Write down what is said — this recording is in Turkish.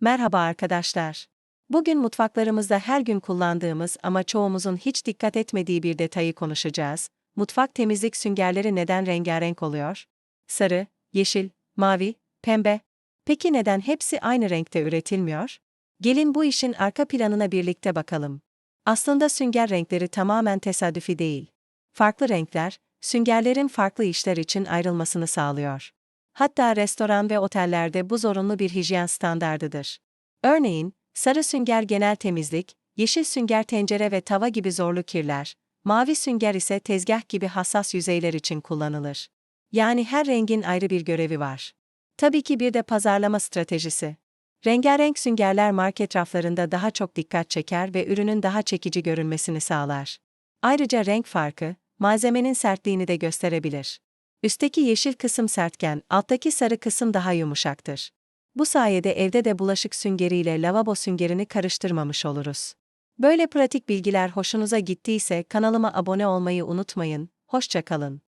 Merhaba arkadaşlar. Bugün mutfaklarımızda her gün kullandığımız ama çoğumuzun hiç dikkat etmediği bir detayı konuşacağız. Mutfak temizlik süngerleri neden rengarenk oluyor? Sarı, yeşil, mavi, pembe. Peki neden hepsi aynı renkte üretilmiyor? Gelin bu işin arka planına birlikte bakalım. Aslında sünger renkleri tamamen tesadüfi değil. Farklı renkler, süngerlerin farklı işler için ayrılmasını sağlıyor. Hatta restoran ve otellerde bu zorunlu bir hijyen standardıdır. Örneğin, sarı sünger genel temizlik, yeşil sünger tencere ve tava gibi zorlu kirler, mavi sünger ise tezgah gibi hassas yüzeyler için kullanılır. Yani her rengin ayrı bir görevi var. Tabii ki bir de pazarlama stratejisi. Rengarenk süngerler market raflarında daha çok dikkat çeker ve ürünün daha çekici görünmesini sağlar. Ayrıca renk farkı, malzemenin sertliğini de gösterebilir. Üstteki yeşil kısım sertken alttaki sarı kısım daha yumuşaktır. Bu sayede evde de bulaşık süngeriyle lavabo süngerini karıştırmamış oluruz. Böyle pratik bilgiler hoşunuza gittiyse kanalıma abone olmayı unutmayın. Hoşça kalın.